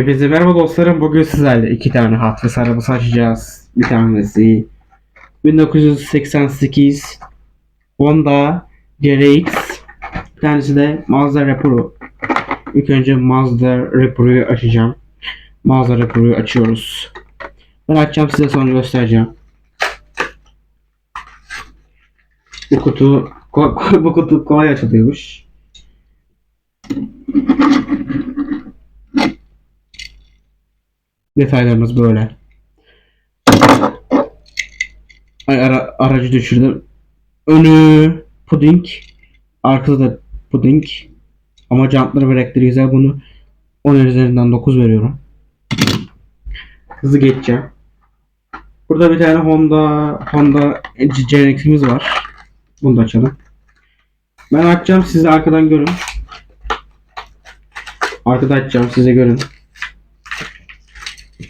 Hepinize merhaba dostlarım. Bugün sizlerle iki tane Wheels arabası açacağız. Bir tanesi 1988 Honda CRX. Bir tanesi de Mazda Rapuro. İlk önce Mazda Rapuro'yu açacağım. Mazda Rapuro'yu açıyoruz. Ben açacağım size sonra göstereceğim. Bu kutu bu kutu kolay açılıyormuş. Detaylarımız böyle. Ay ara, aracı düşürdüm. Önü puding. Arkada da puding. Ama jantları ve renkleri güzel. Bunu 10 üzerinden 9 veriyorum. Hızlı geçeceğim. Burada bir tane Honda Honda CRX'imiz var. Bunu da açalım. Ben açacağım siz arkadan görün. Arkada açacağım size görün.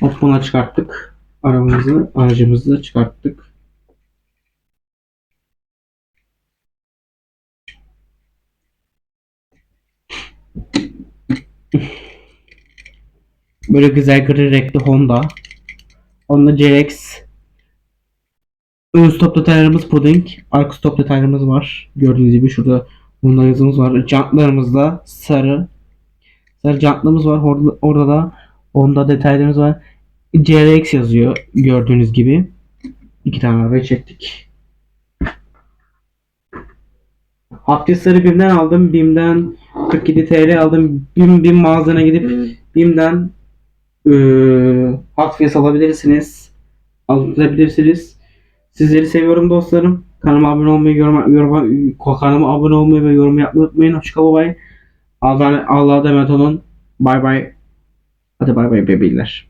Osman'a çıkarttık. Arabamızı, aracımızı da çıkarttık. Böyle güzel gri renkli Honda. Honda CX. Ön stop detaylarımız puding. Arka stop detaylarımız var. Gördüğünüz gibi şurada Honda yazımız var. Jantlarımız da sarı. Sarı jantlarımız var. Orada, orada da Honda detaylarımız var. CRX yazıyor gördüğünüz gibi. İki tane arabayı çektik. Haftisleri BİM'den aldım. BİM'den 47 TL aldım. BİM, BİM mağazana gidip BİM'den Wheels alabilirsiniz. Alabilirsiniz. Sizleri seviyorum dostlarım. Kanalıma abone olmayı, yorum, yorum, kanalıma abone olmayı ve yorum yapmayı unutmayın. Hoşçakalın. Allah'a emanet olun. Bay bay. Hadi bay bay bebeğler.